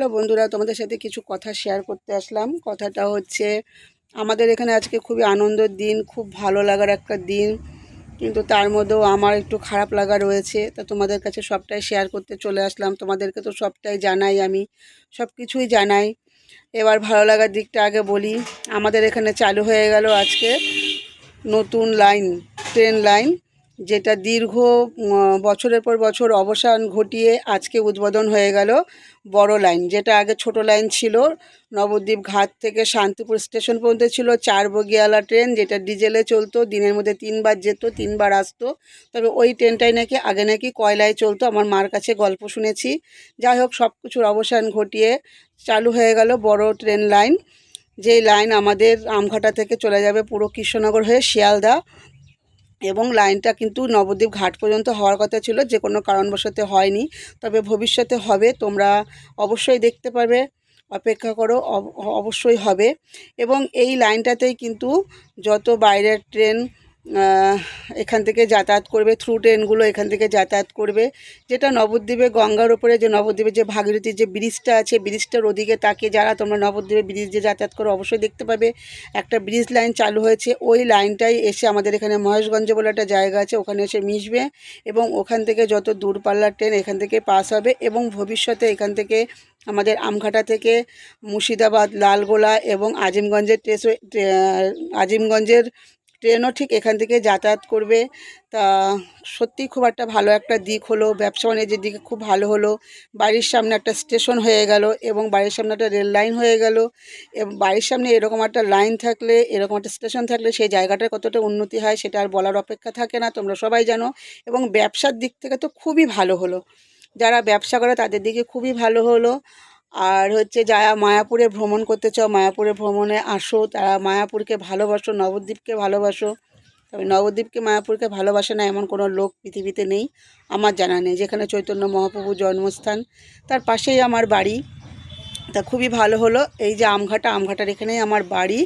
Hello বন্ধুরা, তোমাদের সাথে কিছু কথা শেয়ার করতে আসলাম। কথাটা হচ্ছে, আমাদের এখানে আজকে খুবই আনন্দের দিন, খুব ভালো লাগার একটা দিন। কিন্তু তার মধ্যেও আমার একটু খারাপ লাগা রয়েছে। তা তোমাদের কাছে সবটাই শেয়ার করতে চলে আসলাম। তোমাদেরকে তো সবটাই জানাই আমি সব কিছুই জানাই। এবার ভালো লাগার দিকটা আগে বলি, আমাদের এখানে চালু হয়ে গেল আজকে নতুন লাইন ট্রেন লাইন যেটা দীর্ঘ বছরের পর বছর অবসান ঘটিয়ে আজকে উদ্বোধন হয়ে গেল বড় লাইন। যেটা আগে ছোট লাইন ছিল, নবদ্বীপ ঘাট থেকে শান্তিপুর স্টেশন পর্যন্ত ছিল, চার বগিয়ালা ট্রেন যেটা ডিজেলে চলতো, দিনের মধ্যে তিনবার যেত, তিনবার আসতো। তবে ওই ট্রেনটাই নাকি, আগে নাকি কয়লায় চলতো, আমার মার কাছে গল্প শুনেছি। যাই হোক সব কিছুর অবসান ঘটিয়ে চালু হয়ে গেল বড় ট্রেন লাইন। যেই লাইন আমাদের আমঘাটা থেকে চলে যাবে পুরো কৃষ্ণনগর হয়ে শিয়ালদা। এবং লাইনটা কিন্তু নবদ্বীপ ঘাট পর্যন্ত হওয়ার কথা ছিল, যে কোনো কারণবশত হয়নি। তবে ভবিষ্যতে হবে, তোমরা অবশ্যই দেখতে পারবে, অপেক্ষা করো অবশ্যই হবে। এবং এই লাইনটাতেই কিন্তু যত বাইরের ট্রেন এখান থেকে যাতায়াত করবে থ্রু ট্রেনগুলো এখান থেকে যাতায়াত করবে। যেটা নবদ্বীপে, গঙ্গার উপরে যে নবদ্বীপে যে ভাগীরথীর যে ব্রিজটা আছে, ব্রিজটার ওদিকে তাকিয়ে যারা তোমরা নবদ্বীপে ব্রিজ যে যাতায়াত করো, অবশ্যই দেখতে পাবে। একটা ব্রিজ লাইন চালু হয়েছে, ওই লাইনটাই এসে আমাদের এখানে মহেশগঞ্জ বলে একটা জায়গা আছে, ওখানে এসে মিশবে এবং ওখান থেকে যত দূরপাল্লার ট্রেন এখান থেকে পাস হবে এবং ভবিষ্যতে এখান থেকে আমাদের আমঘাটা থেকে মুর্শিদাবাদ, লালগোলা এবং আজিমগঞ্জের ট্রেস আজিমগঞ্জের ট্রেনও ঠিক এখান থেকে যাতায়াত করবে। তা সত্যি খুব একটা ভালো একটা দিক হলো। ব্যবসা বাণিজ্যের দিকে খুব ভালো হলো। বাড়ির সামনে একটা স্টেশন হয়ে গেল এবং বাড়ির সামনে একটা রেল লাইন হয়ে গেল। এবং বাড়ির সামনে এরকম একটা লাইন থাকলে, এরকম একটা স্টেশন থাকলে সেই জায়গাটার কতটা উন্নতি হয় সেটা আর বলার অপেক্ষা থাকে না, তোমরা সবাই জানো। এবং ব্যবসার দিক থেকে তো খুবই ভালো হলো। যারা ব্যবসা করে তাদের দিকে খুবই ভালো হলো। আর হচ্ছে যারা মায়াপুরে ভ্রমণ করতে চাও, মায়াপুরে ভ্রমণে আসো। তারা মায়াপুরকে ভালোবাসো, নবদ্বীপকে ভালোবাসো। তবে নবদ্বীপকে মায়াপুরকে ভালোবাসে না এমন কোনো লোক পৃথিবীতে নেই, আমার জানা নেই। যেখানে চৈতন্য মহাপ্রভুর জন্মস্থান, তার পাশেই আমার বাড়ি। তা খুবই ভালো হলো। এই যে আমঘাটা, আমঘাটার এখানেই আমার বাড়ি।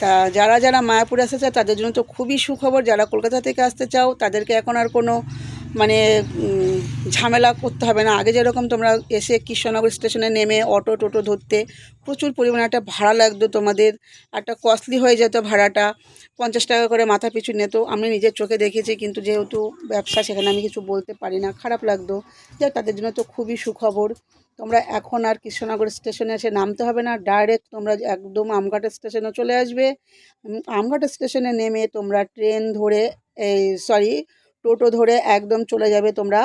তা যারা যারা মায়াপুর আসতে চাও তাদের জন্য তো খুবই সুখবর। যারা কলকাতা থেকে আসতে চাও, তাদেরকে এখন আর কোনো মানে ঝামেলা করতে হবে না। আগে যেরকম তোমরা এসে কৃষ্ণনগর স্টেশনে নেমে অটো টোটো ধরতে, প্রচুর পরিমাণে একটা ভাড়া লাগতো তোমাদের। একটা কস্টলি হয়ে যেত ভাড়াটা। পঞ্চাশ টাকা করে মাথা পিছু নিত। আমি নিজের চোখে দেখেছি, কিন্তু যেহেতু ব্যবসা, সেখানে আমি কিছু বলতে পারি না। খারাপ লাগতো। যাই তাদের জন্য তো খুবই সুখবর। তোমরা এখন আর কৃষ্ণনগর স্টেশনে এসে নামতে হবে না। ডাইরেক্ট তোমরা একদম আমঘাটা স্টেশনে চলে আসবে। আমঘাটা স্টেশনে নেমে তোমরা ট্রেন ধরে, এই সরি টোটো ধরে একদম চলে যাবে তোমরা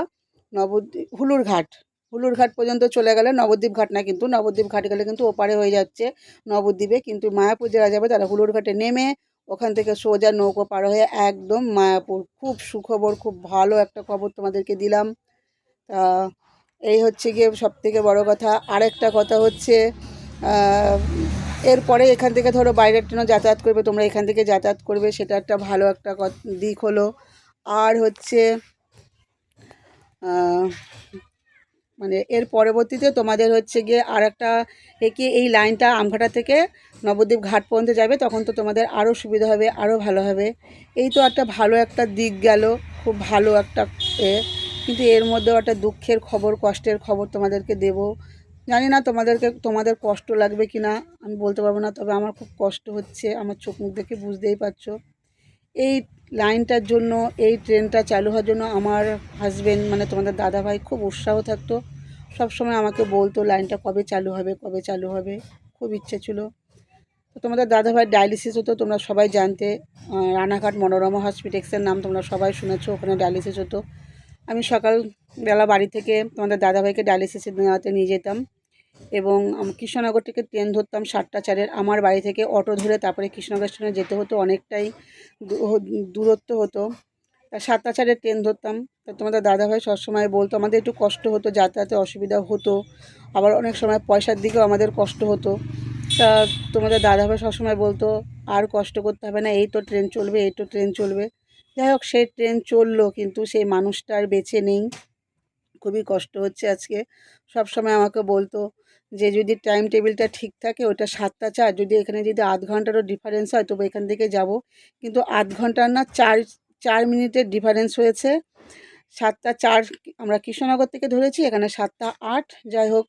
নবদ্বীপ হুলুর ঘাট হুলুর ঘাট পর্যন্ত চলে গেলে নবদ্বীপ ঘাট না, কিন্তু নবদ্বীপ ঘাট গেলে কিন্তু ওপারে হয়ে যাচ্ছে নবদ্বীপে। কিন্তু মায়াপুর যারা যাবে তারা হুলুর ঘাটে নেমে ওখান থেকে সোজা নৌকো পার হয়ে একদম মায়াপুর। খুব সুখবর, খুব ভালো একটা খবর তোমাদেরকে দিলাম। তা এই হচ্ছে গিয়ে সব থেকে বড়ো কথা। আরেকটা কথা হচ্ছে এরপরে এখান থেকে ধরো বাইরের ট্রেনও যাতায়াত করবে, তোমরা এখান থেকে যাতায়াত করবে, সেটা একটা ভালো একটা দিক হলো। আর হচ্ছে মানে এর পরবর্তীতে তোমাদের হচ্ছে গিয়ে আর একটা একে এই লাইনটা আমঘাটা থেকে নবদ্বীপ ঘাট পর্যন্ত যাবে, তখন তো তোমাদের আরও সুবিধা হবে, আরও ভালো হবে। এই তো একটা ভালো একটা দিক গেল, খুব ভালো একটা এ। কিন্তু এর মধ্যেও একটা দুঃখের খবর, কষ্টের খবর তোমাদেরকে দেব। জানি না তোমাদেরকে, তোমাদের কষ্ট লাগবে কি না আমি বলতে পারব না, তবে আমার খুব কষ্ট হচ্ছে, আমার চোখ মুখ দেখে বুঝতেই পারছ। এই লাইনটার জন্য, এই ট্রেনটা চালু হওয়ার জন্য আমার হাজব্যান্ড মানে তোমাদের দাদাভাই খুব উৎসাহ থাকতো। সব সময় আমাকে বলতো, লাইনটা কবে চালু হবে, কবে চালু হবে? খুব ইচ্ছে ছিল। তো তোমাদের দাদাভাই ডায়ালিসিস হতো, তোমরা সবাই জানতে। রানাঘাট মনোরমা হসপিটেক্সের নাম তোমরা সবাই শুনেছো, ওখানে ডায়ালিসিস হতো। আমি সকালবেলা বাড়ি থেকে তোমাদের দাদাভাইকে ডায়ালিসিসে নেওয়াতে নিয়ে যেতাম। এবং কৃষ্ণনগর থেকে ট্রেন ধরতাম সাতটা চারের। আমার বাড়ি থেকে অটো ধরে তারপরে কৃষ্ণনগর স্টেশনে যেতে হতো, অনেকটাই দূরত্ব হতো। সাতটা চারের ট্রেন ধরতাম। তা তোমাদের দাদাভাই সবসময় বলতো, আমাদের একটু কষ্ট হতো, যাতায়াতে অসুবিধা হতো। আবার অনেক সময় পয়সার দিকেও আমাদের কষ্ট হতো। তা তোমাদের দাদাভাই সবসময় বলতো, আর কষ্ট করতে হবে না, এই তো ট্রেন চলবে, এই তো ট্রেন চলবে। যাই হোক, সেই ট্রেন চলল, কিন্তু সেই মানুষটা আর বেঁচে নেই। খুবই কষ্ট হচ্ছে আজকে। সব সময় আমাকে বলতো যে, যদি টাইম টেবিলটা ঠিক থাকে, ওটা সাতটা চার যদি এখানে যদি আধ ঘন্টারও ডিফারেন্স হয়, তবু এখান থেকে যাব। কিন্তু আধ ঘণ্টার না চার চার মিনিটের ডিফারেন্স হয়েছে। সাতটা চার আমরা কৃষ্ণনগর থেকে ধরেছি, এখানে সাতটা আট, যাই হোক।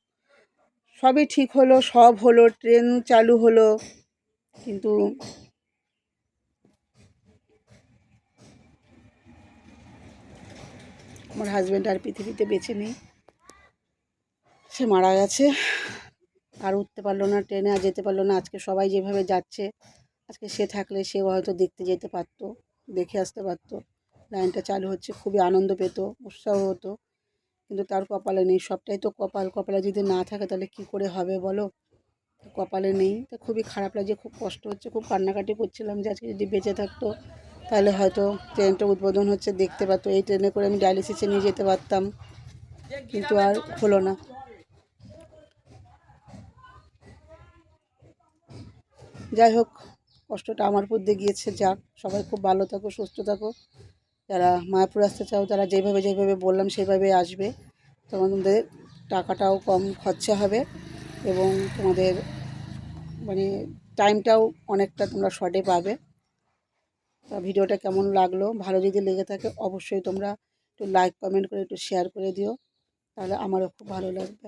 সবই ঠিক হলো, সব হলো, ট্রেন চালু হলো। কিন্তু আমার হাজব্যান্ড আর পৃথিবীতে বেঁচে নেই। সে মারা গেছে। আর উঠতে পারল না, ট্রেনে আর যেতে পারল না। আজকে সবাই যেভাবে যাচ্ছে, আজকে সে থাকলে সেও হয়তো দেখতে যেতে পারতো, দেখে আসতে পারতো। লাইনটা চালু হচ্ছে, খুবই আনন্দ পেত, উৎসাহ হতো। কিন্তু তার কপালে নেই, সবটাই তো কপাল। কপালে যদি না থাকে তাহলে কি করে হবে বলো? কপালে নেই। তো খুবই খারাপ লাগছে, খুব কষ্ট হচ্ছে, খুব কান্নাকাটি করছিলাম যে আজকে যদি বেঁচে থাকতো তাহলে হয়তো ট্রেনটা উদ্বোধন হচ্ছে, দেখতে পারতো। এই ট্রেনে করে আমি ডায়ালিসিসে নিয়ে যেতে পারতাম, কিন্তু আর হলো না। যাই হোক, কষ্টটা আমার দিয়ে গিয়েছে। যাক, সবাই খুব ভালো থাকো, সুস্থ থাকো। যারা মায়াপুর আসতে চাও, তারা যেভাবে যেভাবে বললাম, সেভাবে আসবে। তোমাদের টাকাটাও কম খরচা হবে এবং তোমাদের মানে টাইমটাও অনেকটা তোমরা শর্টে পাবে। তা ভিডিওটা কেমন লাগল? ভালো যদি লেগে থাকে, অবশ্যই তোমরা একটু লাইক কমেন্ট করে একটু শেয়ার করে দিও। তাহলে আমারও খুব ভালো লাগবে।